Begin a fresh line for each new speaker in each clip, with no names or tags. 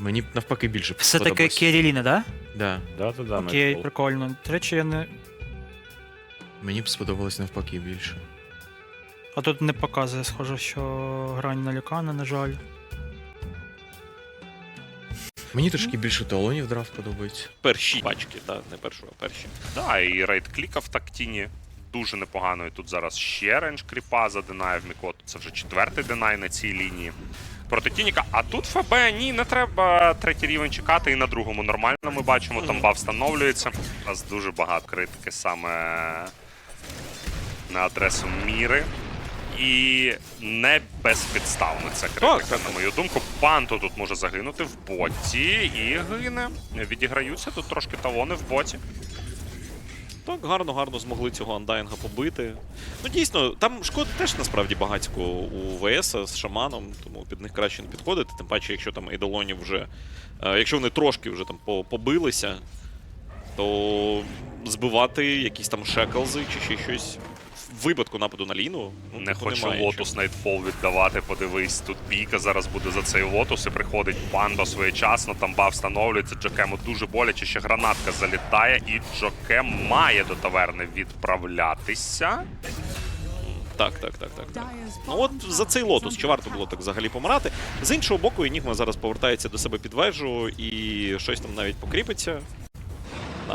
Мені б навпаки більше
Все таки
сподобалось.
Кіріліна, да?
Да.
Да, да, да,
Окей,
Найтфол.
прикольно. До речі, я не.
Мені б сподобалось навпаки більше.
А тут не показує, схоже, що грань налякана, на жаль.
Мені трошки більше талонів драв подобається.
Перші пачки, так, не першу, а перші.
Да, і рейд кліка в тактіні дуже непогано. І тут зараз ще рейндж кріпа задинає в Мікоту. Це вже четвертий динай на цій лінії. Проти Тініка. А тут ФБ ні, не треба третій рівень чекати. І на другому нормально ми бачимо, там баф встановлюється. У нас дуже багато критики саме на адресу міри. І не безпідставно ця критика, на мою думку. Панто тут може загинути в боті і гине. Відіграються тут трошки талони в боті.
Так, гарно, гарно змогли цього андайнга побити. Ну дійсно, там шкоди теж насправді багатько у ВС з шаманом, тому під них краще не підходити. Тим паче, якщо там Ейдолоні вже. е, Якщо вони трошки вже там побилися, то збивати якісь там шеклзи чи ще щось випадку нападу на ліну. Ну,
Не
типу,
хочу
немає
лотус Найтфол віддавати, подивись. Тут бійка зараз буде за цей лотус і приходить панда своєчасно, там баф встановлюється, Джокему дуже боляче, ще гранатка залітає, і Джокем має до таверни відправлятися.
Так, так, так, так, так. Ну от за цей лотус, чи варто було так взагалі помирати. З іншого боку, Енігма зараз повертається до себе під вежу і щось там навіть покріпиться.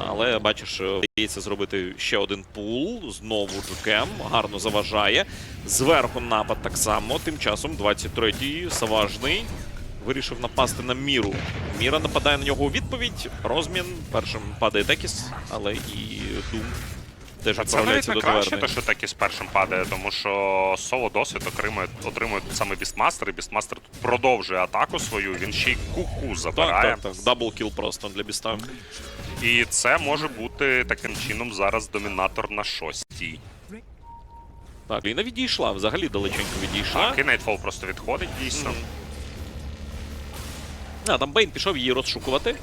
Але бачиш, е, вдається зробити ще один пул. Знову Джукем гарно заважає. Зверху напад так само. Тим часом 23-й Саважний вирішив напасти на міру. Міра нападає на нього у відповідь. Розмін. Першим падає Текіс, але і Дум теж
це навіть
відправляється
не
до
краще,
таверни.
те, що так і з першим падає, тому що соло досвід отримує, отримує саме Бістмастер, і Бістмастер тут продовжує атаку свою, він ще й куку
Так,
забирає.
так, так. Дабл кіл просто для біста.
І це може бути таким чином зараз домінатор на шостій.
Так, Ліна відійшла, взагалі далеченько відійшла.
Так, і Найтфол просто відходить дійсно.
А, там Бейн пішов її розшукувати.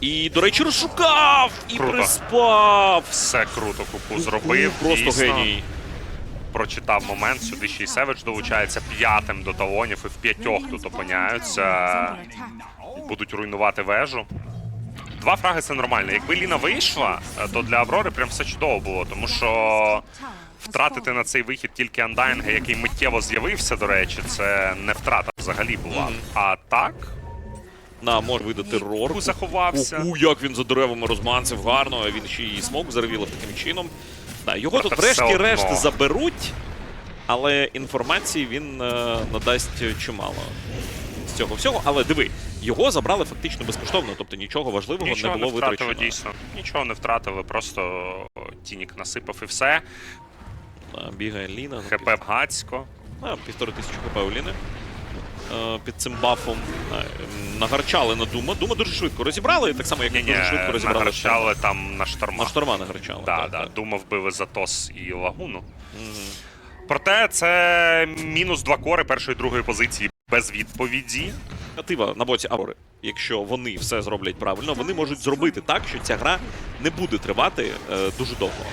І, до речі, розшукав! І
Круто.
приспав!
Все круто куку зробив.
Просто
дійсно.
геній.
прочитав момент. Сюди ще й Севич долучається п'ятим до талонів і в п'ятьох тут опиняються. Будуть руйнувати вежу. Два фраги це нормально. Якби Ліна вийшла, е, то для Аврори прям все чудово було, тому що втратити на цей вихід тільки андайнга, який миттєво з'явився, до речі, це не втрата взагалі була. А так,
На, може видати Рорку.
Ку заховався.
Ку, як він за деревами розманцев гарно, а він ще і смок зарвілив таким чином. Да, його
Проте
тут врешті-решт заберуть, але інформації він е, надасть чимало з цього всього. Але диви, його забрали фактично безкоштовно, тобто нічого важливого
Нічого
не
не
було
втратили
витрачено.
дійсно. Нічого не втратили, просто Тінік насипав і все.
Да, бігає Ліна. ну,
ХП Гацько.
Півтори тисячі хп у Ліни. Е, Під цим бафом е, нагарчали на Дума. Дума дуже швидко розібрали, так само, як і
Ні-ні,
дуже швидко розібрали.
нагарчали там на шторма.
На шторма нагарчали.
Да,
так,
да.
так.
Дума вбили Затос і Лагуну.
Мгм.
Проте це мінус два кори першої і другої позиції без відповіді.
Ініціатива на боці Аврори. Якщо вони все зроблять правильно, вони можуть зробити так, що ця гра не буде тривати е, дуже довго.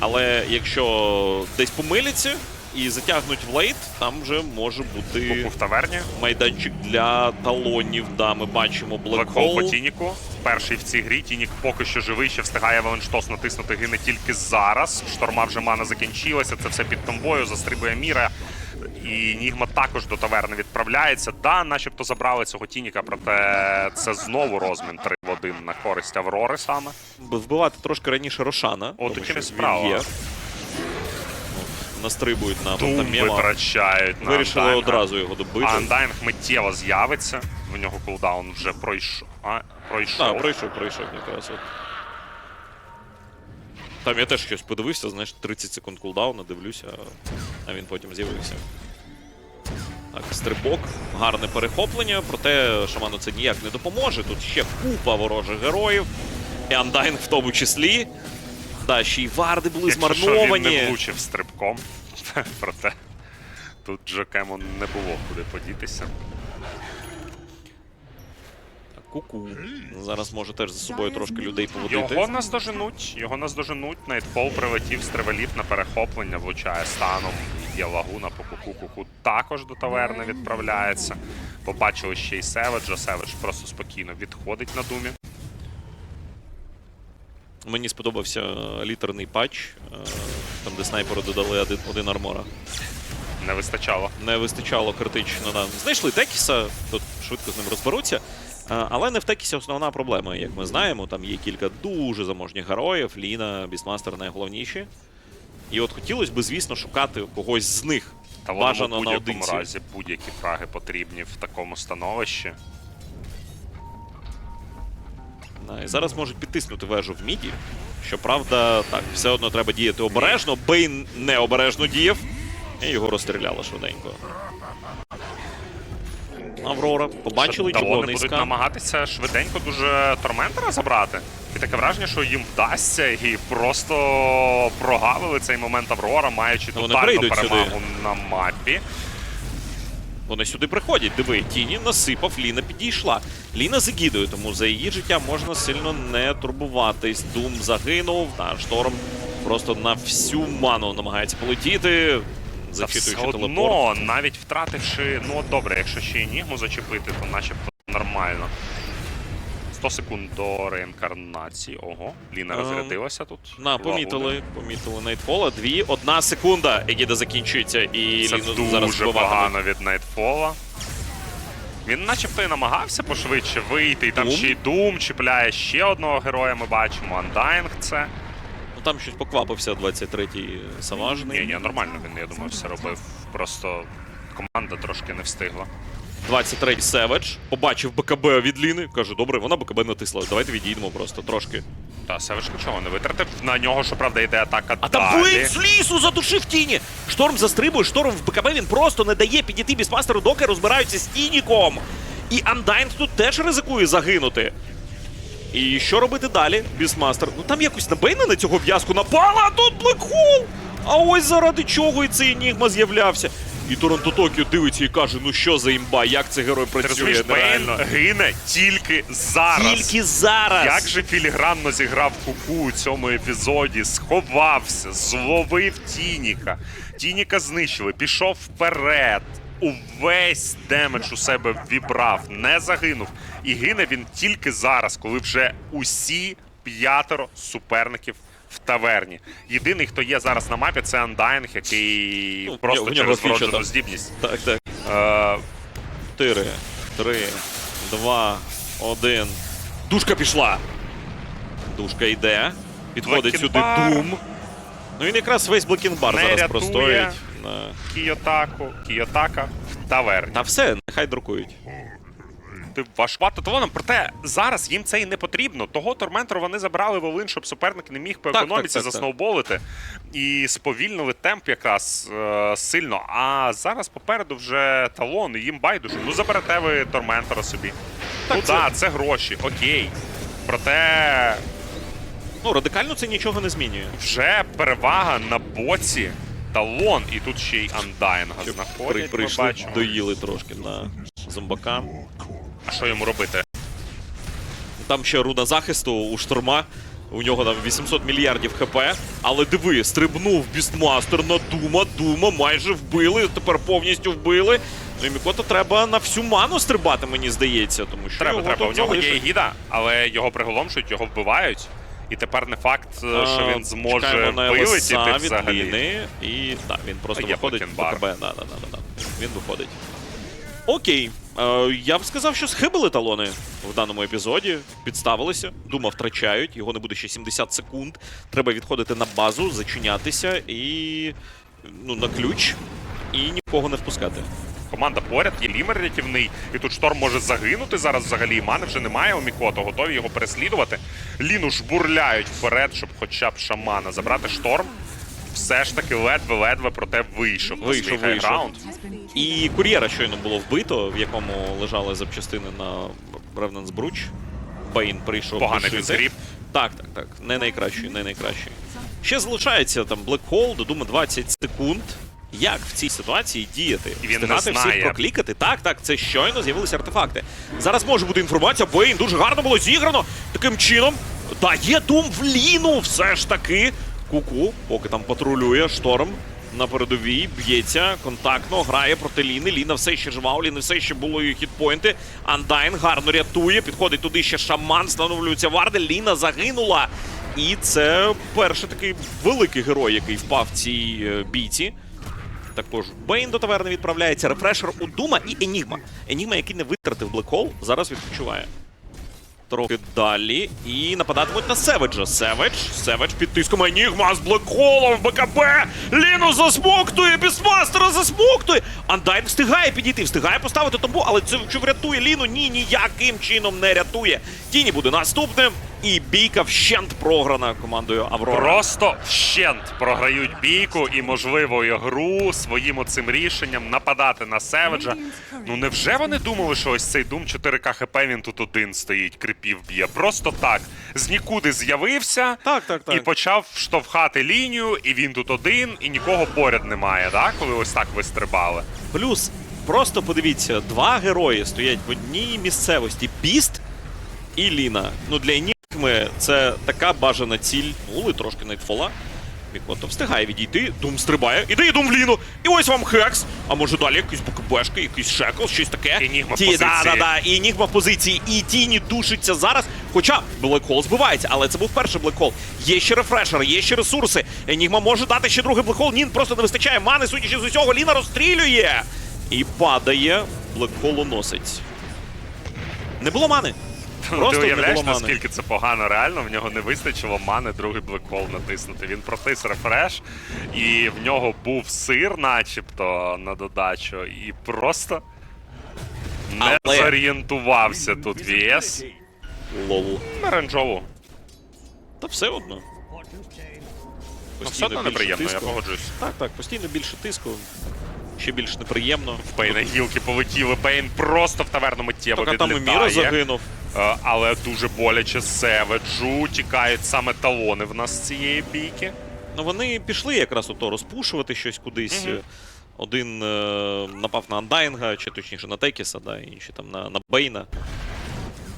Але якщо десь помиляться і затягнуть в лейт, там вже може бути
в таверні.
майданчик для талонів. Да, ми бачимо
Блекхол по. Тініку. Перший в цій грі. Тінік поки що живий, ще встигає Валенштос натиснути гине тільки зараз. Шторма вже мана закінчилася. Це все під томбою, застрибує міра. І Нігма також до таверни відправляється. Да, начебто забрали цього Тініка, проте це знову розмін 3 в 1 на користь Аврори саме.
Вбивати трошки раніше Рошана.
От тут
що він
справа.
є. Настрибують на
Дум
Бантамєма.
витрачають на
Вирішили
Андайнга.
одразу його добити.
Андайнг миттєво з'явиться. В нього кулдаун вже пройшов. А, пройшов.
Так, пройшов, пройшов якраз. От. Там я теж щось подивився, знаєш, 30 секунд кулдауна, дивлюся, а він потім з'явився. Так, стрибок, гарне перехоплення, проте шаману це ніяк не допоможе. Тут ще купа ворожих героїв. І Андайн в тому числі. Да, ще й варди були
Якщо що, він не влучив стрибком. Проте тут Джокему не було куди подітися.
Ку-ку. Зараз може теж за собою трошки людей поводити.
Його наздоженуть, його наздоженуть. Найтфол прилетів з тревелів на перехоплення, влучає станом. є лагуна по куку. Куку також до таверни відправляється. Побачили ще й Севеджа. Севедж просто спокійно відходить на думі.
Мені сподобався е, літерний патч, е, там де снайперу додали один, один армора.
Не вистачало.
Не вистачало критично нам. Знайшли Текіса, тут швидко з ним розберуться. Е, Але не в Текісі основна проблема, як ми знаємо. Там є кілька дуже заможних героїв. Ліна, Бісмастер найголовніші. І от хотілося б, звісно, шукати когось з них.
Та воно
Бажано на
будь-якому разі будь-які фраги потрібні в такому становищі.
Да, І зараз можуть підтиснути вежу в міді. Щоправда, так, все одно треба діяти обережно. Бейн необережно діяв. І його розстріляли швиденько. Аврора, побачили, чого
вони будуть намагатися швиденько дуже Торментера забрати. І таке враження, що їм вдасться, і просто прогавили цей момент Аврора, маючи
Ну,
тотальну
прийдуть сюди.
перевагу на мапі.
Вони сюди приходять. Диви, тіні насипав, Ліна підійшла. Ліна загідує, тому за її життя можна сильно не турбуватись. Дум загинув, а шторм просто на всю ману намагається полетіти, зачитуючи
все
телепорт.
одно, навіть втративши, ну добре, якщо ще Енігму зачепити, то начебто нормально. 100 секунд до реінкарнації. Ого, Ліна
Ем,
розрядилася тут.
На, помітили, помітили Найтфола. Дві, одна секунда. Егіда закінчується і
Це
Ліну зараз
дуже погано від Найтфола. Він начебто і намагався пошвидше вийти, і там
Дум?
ще й Дум чіпляє ще одного героя, ми бачимо. Андайнг це.
Ну там щось поквапився 23-й Саважний.
Ні, ні, нормально він, я думаю, все робив. Просто команда трошки не встигла.
23-й Севедж побачив БКБ від Ліни. Каже, добре, вона БКБ натисла. Давайте відійдемо просто трошки.
Та Севич нічого не витратив. На нього, щоправда, йде атака
А там
далі.
Блейд з лісу задушив тіні. Шторм застрибує, шторм в БКБ він просто не дає підійти бісмастеру, доки розбираються з тініком. І Андайнг тут теж ризикує загинути. І що робити далі? Бісмастер. Ну там якось на Бейна на цього в'язку напала, а тут Блекхол! А ось заради чого і цей Енігма з'являвся. І Торонто Токіо дивиться і каже: ну що за імба, як цей герой
Ти
працює?
розумієш, Бейн гине тільки зараз.
Тільки зараз.
Як же філігранно зіграв Куку у цьому епізоді, сховався, зловив Тініка. Тініка знищили, пішов вперед. Увесь демедж у себе вібрав, не загинув. І гине він тільки зараз, коли вже усі п'ятеро суперників в таверні. Єдиний, хто є зараз на мапі, це Андайнг, який
Ну, в
просто через вроджену здібність.
Так, так.
Е,
4, 3, 2, 1. Душка пішла. Душка йде. Підходить сюди Дум. Ну він якраз весь Блекінбар зараз
рятує.
простоїть. На-
Кіотаку, Кіотака в таверні.
Та все, нехай друкують.
Ти важкувато талоном, проте зараз їм це і не потрібно. Того Торментора вони забрали Волин, щоб суперник не міг по економіці
так, так, так.
засноуболити. І сповільнили темп якраз е, сильно. А зараз попереду вже талон, і їм байдуже. Ну заберете ви Торментора собі.
Так,
ну
це-
так, це гроші, окей. Проте
Ну, радикально це нічого не змінює.
вже перевага на боці талон. І тут ще й Андайнга
При,
знаходять. ми
прийшли,
бачимо.
доїли трошки на зомбака.
А що йому робити?
Там ще руна захисту у шторма. У нього там 800 мільярдів хп. Але диви, стрибнув бістмастер на Дума. Дума майже вбили, тепер повністю вбили. Ну і Мікото треба на всю ману стрибати, мені здається, тому що
Треба,
його
треба. У нього є гіда, але його приголомшують, його вбивають. І тепер не факт, е, що він зможе
на
вилетіти
від
взагалі.
Ліни. І так, він просто
А
виходить да, да, да, да. Він виходить. Окей. Е, я б сказав, що схибили талони в даному епізоді. Підставилися. Дума втрачають. Його не буде ще 70 секунд. Треба відходити на базу, зачинятися і. Ну, на ключ. І нікого не впускати.
Команда поряд, є лімер рятівний, і тут шторм може загинути зараз взагалі. Мани вже немає у Мікото, готові його переслідувати. Ліну ж бурляють вперед, щоб хоча б шамана забрати шторм. Все ж таки ледве-ледве, проте вийшов.
Вийшов, вийшов.
хайграунд.
І кур'єра щойно було вбито, в якому лежали запчастини на Ревненс Бруч. Бейн прийшов.
Поганий
душити. Так, так, так. Не найкращий, не найкращий. Ще залишається там Black Hole, до 20 секунд. Як в цій ситуації діяти?
І він не
Встигати всіх проклікати? Так, так, це щойно з'явилися артефакти. Зараз може бути інформація. Бейн дуже гарно було зіграно. Таким чином дає Дум в ліну все ж таки. Ку-ку, поки там патрулює шторм. на передовій, б'ється контактно, грає проти Ліни. Ліна все ще жива, у Ліни все ще було її хітпойнти. Андайн гарно рятує, підходить туди ще шаман, встановлюється варди. Ліна загинула. І це перший такий великий герой, який впав в цій е, бійці. Також Бейн до таверни відправляється, рефрешер у Дума і Енігма. Енігма, який не витратив блекхол, зараз відпочиває. Трохи далі. І нападатимуть на Севеджа. Севедж. Севедж під тиском Енігма з блекхолом БКБ. Ліну засмоктує, Бісмастера засмоктує. Андайн встигає підійти, встигає поставити тому, але це чи врятує Ліну? Ні, ніяким чином не рятує. Тіні буде наступним. І бійка вщент програна командою Аврора.
Просто вщент програють бійку і, можливо, ігру своїм оцим рішенням нападати на Севеджа. Ну невже вони думали, що ось цей Дум 4К ХП він тут один стоїть, крипів б'є? Просто так. З нікуди з'явився
Так, так, так.
і почав штовхати лінію, і він тут один, і нікого поряд немає, так? Коли ось так ви стрибали.
Плюс, просто подивіться, два герої стоять в одній місцевості: Біст і Ліна. Ну для це така бажана ціль. Були трошки найтфола. Мікото встигає відійти, Дум стрибає, іде Дум в Ліну. І ось вам хекс. А може далі якийсь БКБшка, якийсь шекл, щось таке.
Енігма в
Ті,
позиції.
Да, да, да. І Енігма в позиції, і тіні душиться зараз. Хоча Блекхол збивається, але це був перший Блекхол. Є ще рефрешер, є ще ресурси. Енігма може дати ще другий Блекхол. Нін просто не вистачає мани, судячи з усього, Ліна розстрілює. І падає, Блекхол уносить. Не було мани.
Ну,
Просто
Ти уявляєш, наскільки це погано реально, в нього не вистачило мани другий блекхол натиснути. Він протис рефреш, і в нього був сир, начебто, на додачу, і просто не
Але-
зорієнтувався тут ВС.
Лол.
На.
Та все одно.
Ну, все одно
більше
неприємно, я погоджуюсь.
Так, так, постійно більше тиску. Ще більш неприємно.
В Бейна гілки полетіли. Бейн просто в таверну миттєво
Так, а там і Міра загинув.
Е, Але дуже боляче Севеджу. Тікають саме талони в нас з цієї бійки.
Ну вони пішли якраз ото розпушувати щось кудись.
Мгм.
Один е, напав на Андайнга, чи точніше на Текіса, да, інші там на, на Бейна.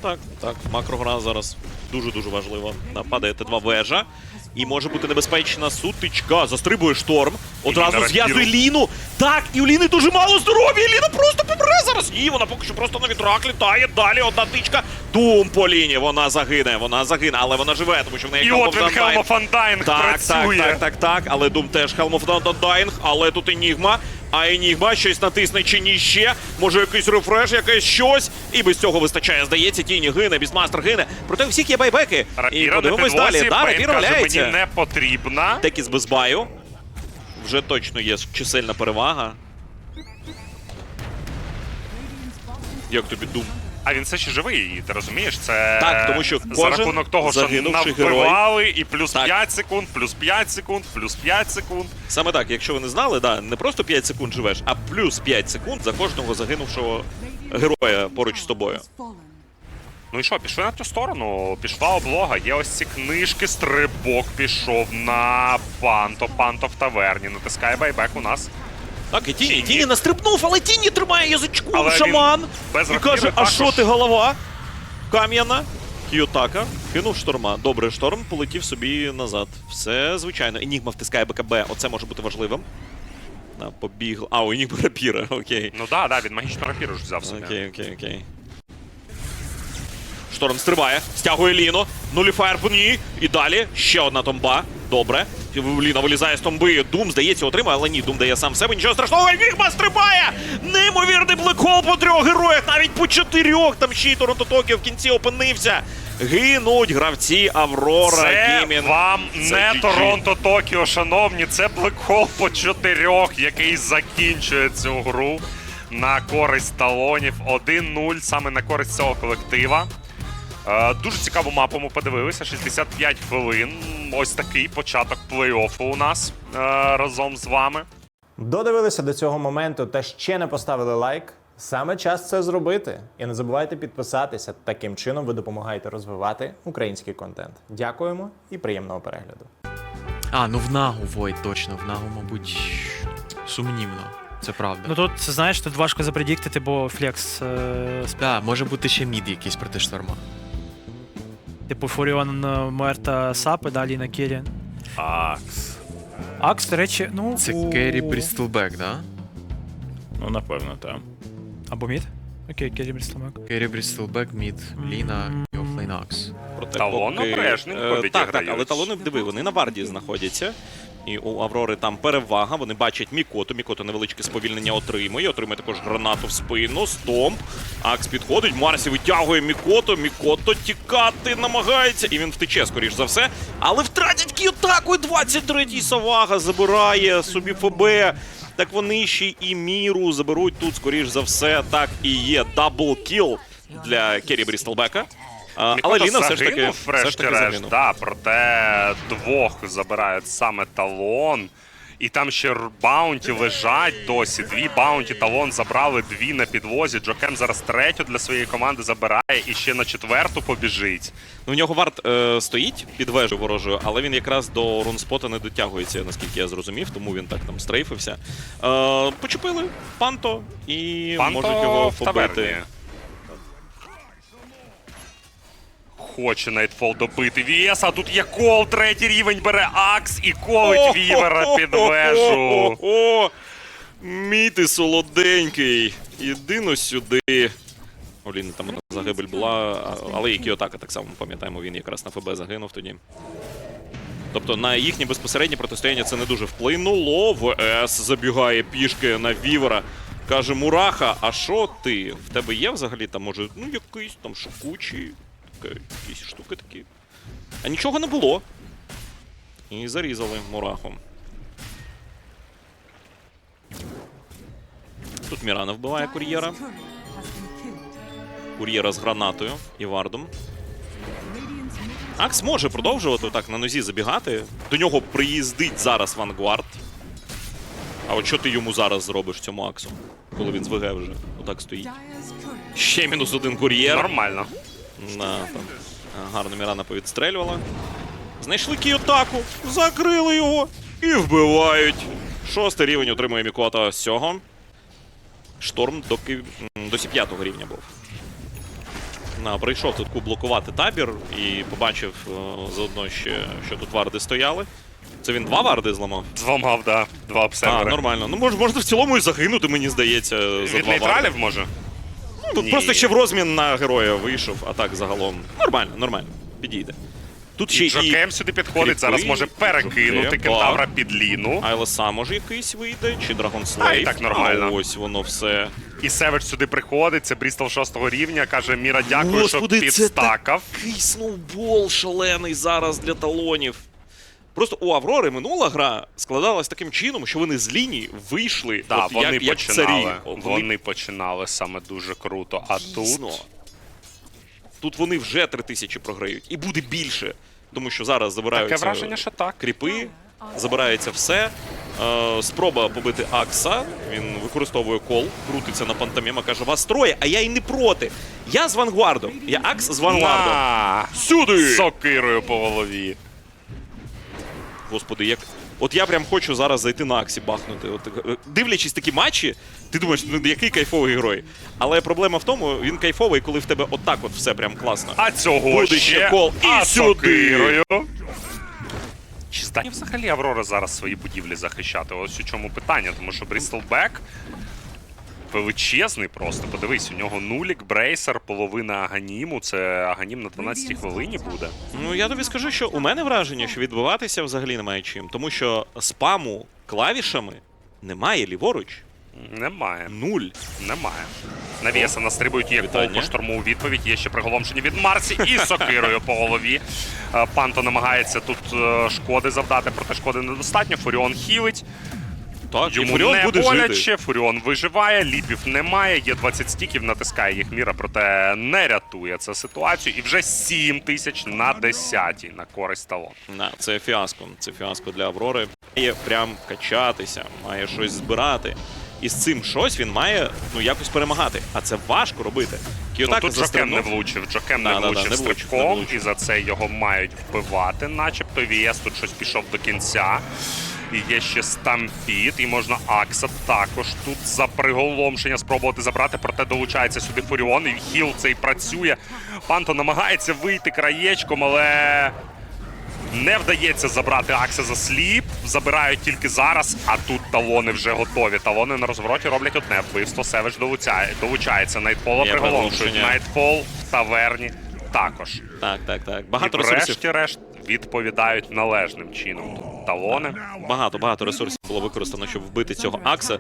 Так, так, макрогра зараз дуже-дуже важлива. Нападає Т2 вежа. І може бути небезпечна сутичка. Застрибує шторм. Одразу зв'язує Ліну. Так, і у Ліни дуже мало здоров'я. Ліна просто помре зараз. І вона поки що просто на вітрак літає. Далі одна тичка. Дум по ліні. Вона загине. Вона загине, але вона живе, тому що в неї
І от він
Хелмофандайнг Undying Так, так, так, так, так. Але Дум теж Хелмофандайнг, але тут Енігма. А Енігма щось натисне чи ні ще. Може якийсь рефреш, якесь щось. І без цього вистачає, здається, тіні гине, Бісмастер гине. Проте у всіх є байбеки. І
Рапіра на
подивимось далі. Да,
Бейн
Рапір
каже, мені
валяється.
не потрібна.
Текіс без баю. Вже точно є чисельна перевага. Як тобі Дум?
А він все ще живий, і ти розумієш? Це
Так, тому що
за рахунок того, що навбивали, і плюс
Так.
5 секунд, плюс 5 секунд, плюс 5 секунд.
Саме так, якщо ви не знали, да, не просто 5 секунд живеш, а плюс 5 секунд за кожного загинувшого героя поруч з тобою.
Ну і що, пішли на ту сторону, пішла облога, є ось ці книжки, стрибок пішов на Панто, Панто в таверні, натискає байбек у нас.
Так, і Тіні.
Тіні.
Настрибнув, але Тіні тримає язичку,
Але він
шаман.
без
І
рапіри
каже, а
також.
що ти голова? Кам'яна. Кіотака. Кинув шторма. Добре, шторм полетів собі назад. Все звичайно. Енігма втискає БКБ. Оце може бути важливим. На, побіг. А, у Енігма рапіра, окей.
Ну да, да, він магічну рапіру ж взяв собі.
Окей, окей, окей. Шторм стрибає, стягує Ліну. Нуліфаєр по ній. І далі ще одна томба. Добре. Ліна вилізає з томби. Дум, здається, отримає, але ні, Дум дає сам себе. Нічого страшного. Енігма стрибає! Неймовірний блекхол по трьох героях, навіть по чотирьох. Там ще й Торонто Токіо в кінці опинився. Гинуть гравці Аврора
Це
Геймінг.
вам
Це
не
GG.
Торонто Токіо, шановні, це блекхол по чотирьох, який закінчує цю гру на користь талонів. 1-0 саме на користь цього колектива. Е, дуже цікаву мапу ми подивилися. 65 хвилин. Ось такий початок плей-оффу у нас е, разом з вами.
Додивилися до цього моменту та ще не поставили лайк. Саме час це зробити. І не забувайте підписатися. Таким чином ви допомагаєте розвивати український контент. Дякуємо і приємного перегляду.
А, ну в нагу Войт, точно, в нагу, мабуть, сумнівно. Це правда.
Ну тут, знаєш, тут важко запредіктити, бо флекс, е,
Да, може бути ще мід якийсь проти шторма.
Типу Фуріон е, Мерта Сапи, далі на Кері.
Акс.
Акс, до речі, ну.
Це
у-
Керрі Брістлбек, да?
Ну, напевно, так.
Або мід. Окей, Керрі Брістлбек.
Керрі Брістлбек, мід, Ліна і офлейн Акс.
Проте
Талон
поки-
обережненько
Е, Так, так,
відіграють.
але талони диви, вони на варді знаходяться. І у Аврори там перевага. Вони бачать Мікоту. Мікото невеличке сповільнення отримує. Отримує також гранату в спину. Стомп. Акс підходить. Марсі витягує Мікото. Мікото тікати намагається. І він втече, скоріш за все. Але втратять кіотаку. 23-й Савага забирає собі ФБ. Так вони ще і міру заберуть тут, скоріш за все. Так і є дабл кіл для Керрі Брістелбека. А, але Ліна все ж таки,
загинув,
все ж таки загинув.
да, проте двох забирають саме талон. І там ще баунті лежать досі. Дві баунті талон забрали, дві на підвозі. Джокем зараз третю для своєї команди забирає і ще на четверту побіжить.
Ну, у нього варт е, стоїть під вежею ворожою, але він якраз до рунспота не дотягується, наскільки я зрозумів, тому він так там стрейфився. Е, почепили панто і
Панто
можуть його побити.
Хоче Найтфол добити Вієс, а тут є кол, третій рівень бере Акс і колить Вівера під вежу.
О, мій ти солоденький. Єдино сюди. Олін, там загибель була, але і Кіотака так само пам'ятаємо, він якраз на ФБ загинув тоді. Тобто на їхнє безпосереднє протистояння це не дуже вплинуло. ВС забігає пішки на Вівера. Каже Мураха, а що ти? В тебе є взагалі там, може, ну якийсь там шокучий, таке, якісь штуки такі. А нічого не було. І зарізали Мураху. Тут Мірана вбиває кур'єра. Кур'єра з гранатою і вардом. Акс може продовжувати так на нозі забігати. До нього приїздить зараз Вангуард. А от що ти йому зараз зробиш цьому Аксу? Коли він з ВГ вже отак стоїть. Ще мінус один кур'єр.
Нормально.
На, там. а, Гарно Мірана повідстрелювала. Знайшли кіотаку, закрили його і вбивають. Шостий рівень отримує Мікота з цього. Шторм до, ки- до 5 рівня був. На, прийшов тут блокувати табір і побачив е, заодно ще, що тут варди стояли. Це він два варди зламав?
Зламав, да. Два
А,
обсервери.
нормально. Ну мож, можна в цілому і загинути, мені здається, за
Від
два варди.
нейтралів може?
Тут
Ні.
просто ще в розмін на героя вийшов, а так загалом. Нормально, нормально. Підійде. Тут ще
І Джокем сюди підходить, зараз може перекинути
Джокем,
кентавра
так.
під ліну.
Айлеса може якийсь вийде, чи
А,
Slave.
і так нормально.
Ось воно все.
І Севич сюди приходить, це Брістол 6 рівня, каже Міра, дякую,
Господи,
що
це
підстакав.
Такий сноубол шалений зараз для талонів. Просто у Аврори минула гра складалась таким чином, що вони з лінії вийшли
Так,
от,
вони
як, як
починали.
царі.
Вони починали саме дуже круто. А
Дійсно.
тут
Тут вони вже три тисячі програють. І буде більше. Тому що зараз забираються
таке враження, що так.
кріпи, забирається все. Е, спроба побити Акса. Він використовує кол, крутиться на пантоміма, каже: вас троє, а я й не проти. Я з Вангвардом. Я Акс з Вангвардом.
На!
Сюди!
Сокирою по голові.
Господи, як. От я прям хочу зараз зайти на Аксі бахнути. От, е, дивлячись такі матчі, ти думаєш, ну який кайфовий герой. Але проблема в тому, він кайфовий, коли в тебе отак от все прям класно.
А цього
Буде
ще,
ще кол. І сюди!
сокирою. Чи здатні взагалі Аврора зараз свої будівлі захищати? Ось у чому питання, тому що Брістелбек величезний просто. Подивись, у нього нулік, брейсер, половина аганіму. Це аганім на 12 хвилині буде.
Ну я тобі скажу, що у мене враження, що відбиватися взагалі немає чим, тому що спаму клавішами немає ліворуч.
Немає.
Нуль.
Немає. Навіса настрибують,
Вітання.
по шторму у відповідь. Є ще приголомшення від Марсі і сокирою по голові. Е, Панто намагається тут е, шкоди завдати, проте шкоди недостатньо. Фуріон хілить.
Так, і
Йому
Фуріон
не
буде
боляче,
жити.
Фуріон виживає, ліпів немає, є 20 стіків, натискає їх міра, проте не рятує це ситуацію. І вже 7 тисяч на 10 на користь талон.
Це фіаско. Це фіаско для Аврори. Має прям качатися, має щось збирати. І з цим щось він має ну якось перемагати. А це важко робити.
Ну, тут Джокен не влучив, Джокен не
Да-да-да,
влучив
не влучив,
стрибком, і за це його мають вбивати, начебто. Вієс тут щось пішов до кінця. І є ще стампід, і можна Акса також тут за приголомшення спробувати забрати, проте долучається сюди Фуріон, і хіл цей працює. Панто намагається вийти краєчком, але Не вдається забрати Акса за сліп, забирають тільки зараз, а тут талони вже готові. Талони на розвороті роблять одне вбивство. Севич долучає, долучається. Найтпола приголомшують. Найтпол в таверні також.
Так, так, так.
І
Багато ресурсів.
врешті-решт відповідають належним чином. Талони.
Багато багато ресурсів було використано, щоб вбити цього Акса.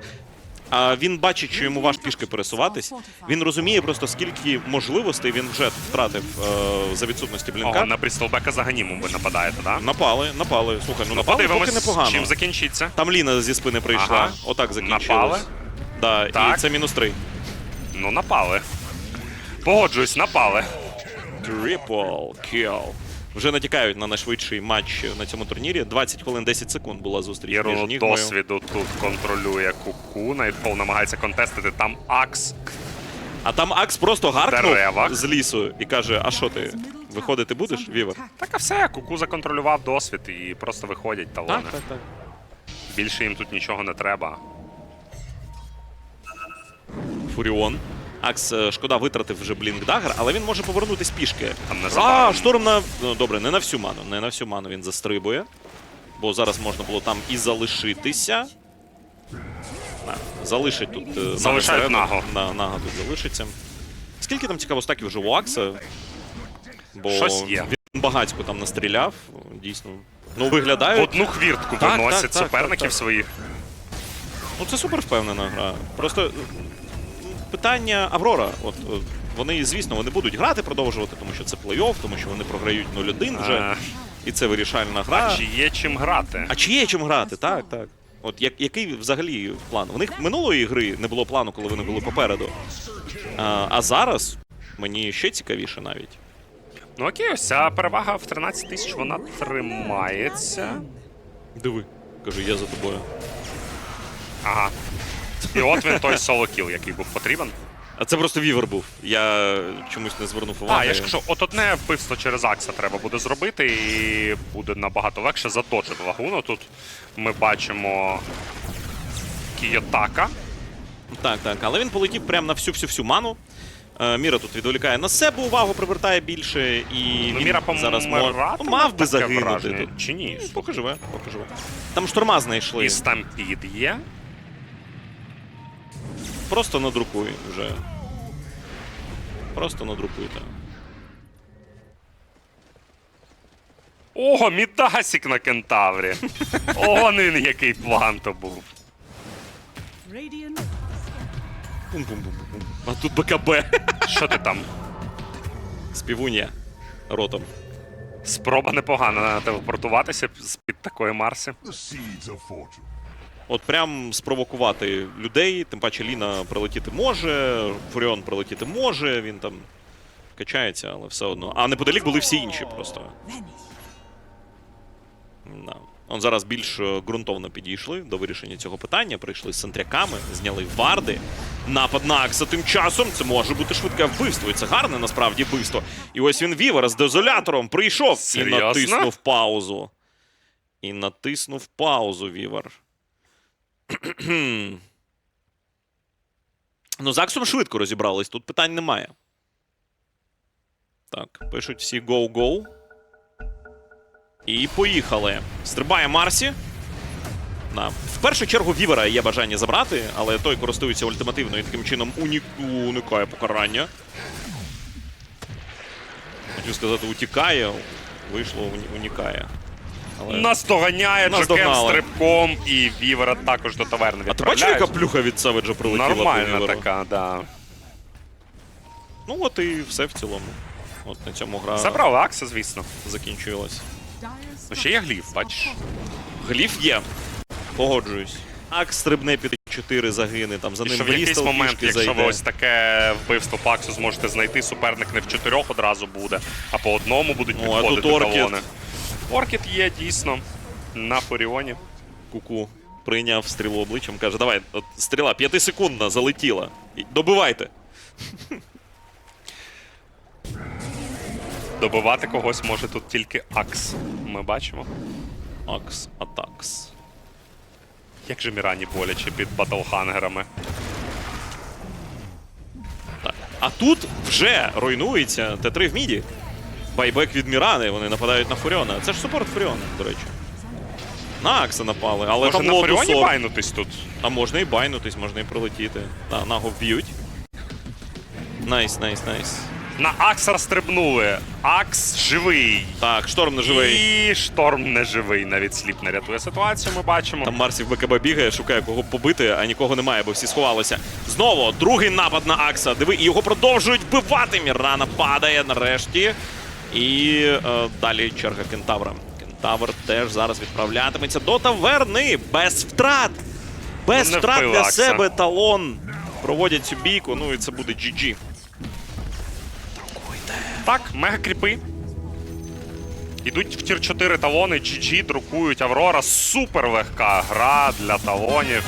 А він бачить, що йому важ пішки пересуватись. Він розуміє просто скільки можливостей він вже втратив е, за відсутності блінка.
Ого, на Брістолбека за Ганімом ви нападаєте, так?
Напали, напали. Слухай, ну напали поки непогано.
чим закінчиться.
Там Ліна зі спини прийшла.
Ага.
Отак закінчилось.
Напали.
Да, і це мінус три.
Ну, напали. Погоджуюсь, напали.
Triple kill. Вже натякають на найшвидший матч на цьому турнірі. 20 хвилин 10 секунд була зустріч між Нігмою.
досвіду тут контролює Куку. Найтпол намагається контестити там Акс.
А там Акс просто гаркнув
Деревах.
з лісу і каже: А що ти? Виходити будеш, Вівер?
Так а все, Куку законтролював досвід і просто виходять талони.
так.
Більше їм тут нічого не треба.
Фуріон. Акс, е, шкода, витратив вже Блінк Дагер, але він може повернутись пішки.
Там
А, шторм на. Ну, добре, не на всю ману. Не на всю ману він застрибує. Бо зараз можна було там і залишитися. На, залишить тут. е,
Залишають
Нага На, нага тут залишиться. Скільки там цікаво стаків вже у Акса? Бо
Щось є.
він багацько там настріляв. Дійсно. Ну,
В одну хвіртку виносять суперників
так, так.
своїх.
Ну, це супер впевнена гра. Просто питання Аврора. От, от вони, звісно, вони будуть грати, продовжувати, тому що це плей-офф, тому що вони програють 0-1 вже.
Е,
І це вирішальна гра.
А чи є чим грати?
А чи є чим грати? Так, так. От як, який взагалі план? У них минулої гри не було плану, коли вони були попереду. А, а зараз мені ще цікавіше навіть.
Ну окей, ось ця перевага в 13 тисяч вона тримається.
Диви. Кажу, я за тобою.
Ага. І от він той соло-кіл, який був потрібен.
А це просто вівер був. Я чомусь не звернув уваги.
А, я ж кажу, от одне вбивство через Акса треба буде зробити, і буде набагато легше заточити лагуну. Тут ми бачимо Кіотака.
Так, так. Але він полетів прямо на всю-всю-всю ману. Е, Міра тут відволікає на себе увагу, привертає більше, і
Ну,
він
Міра
зараз мож... ну, мав би загинути тут.
Чи ні?
Поки живе, поки живе. Там шторма знайшли.
І стампід є.
Просто надрукуй вже. Просто надрукуйте.
Ого, мідасік на кентаврі. Ого, він який план то був.
Пум-пум-пум-пум. А тут БКБ.
Що ти там?
Співуння. Ротом.
Спроба непогана телепортуватися з-під такої Марсі.
От прям спровокувати людей, тим паче Ліна прилетіти може, Фуріон прилетіти може, він там качається, але все одно. А неподалік були всі інші просто. Да. Он зараз більш е, ґрунтовно підійшли до вирішення цього питання. Прийшли з центряками, зняли варди. Напад на Акса тим часом. Це може бути швидке вбивство. І це гарне насправді вбивство. І ось він Вівера з дезолятором прийшов
Серйозно?
і натиснув паузу. І натиснув паузу Вівер. Ну, з Аксом швидко розібрались, тут питань немає. Так, пишуть всі go-go. І поїхали. Стрибає Марсі. Да. В першу чергу Вівера є бажання забрати, але той користується ультимативно і таким чином уні... уникає покарання. Хотів сказати, утікає, вийшло унікає. Але...
Наздоганяє Джокен
Наздогнали.
стрибком, і Вівера також до таверни
А ти бачив, яка плюха від Саведжа прилетіла по
Нормальна
Віверу?
така, да.
Ну от і все в цілому. От на цьому гра
Забрали Акса, звісно.
закінчилась.
Ну ще є гліф, бачиш.
Гліф є. Погоджуюсь. Акс стрибне під 4 загине, там за
І
ним
що в якийсь момент, якщо ви ось таке вбивство Паксу зможете знайти, суперник не в чотирьох одразу буде, а по одному будуть
Ну, а
підходити
тут Оркід.
Оркід є дійсно на Фуріоні.
Куку прийняв стрілу обличчям, каже, давай, от стріла п'ятисекундна залетіла. Добивайте.
Добивати когось може тут тільки Акс. Ми бачимо.
Акс, атакс.
Як же Мірані боляче під батлхангерами.
Так. А тут вже руйнується Т3 в міді. Байбек від Мірани, вони нападають на Фуріона. Це ж супорт Фуріона, до речі. На Акса напали, але
Може
там
на
Лотус
Фуріоні
Орб.
байнутись тут?
А можна і байнутись, можна і прилетіти. Та, наго вб'ють. Найс, найс, найс.
На Акса стрибнули. Акс живий.
Так, шторм не живий.
І шторм не живий. Навіть сліп не рятує ситуацію, ми бачимо.
Там Марсів БКБ бігає, шукає кого побити, а нікого немає, бо всі сховалися. Знову другий напад на Акса. Диви, і його продовжують вбивати. Мірана падає нарешті. І е, далі черга Кентавра. Кентавр теж зараз відправлятиметься до таверни без втрат. Без
не
втрат
вбив
для
Акса.
себе талон. Проводять цю бійку, ну і це буде GG.
Так, мега кріпи. Ідуть в тір 4 талони, GG, друкують Аврора. Супер легка гра для талонів.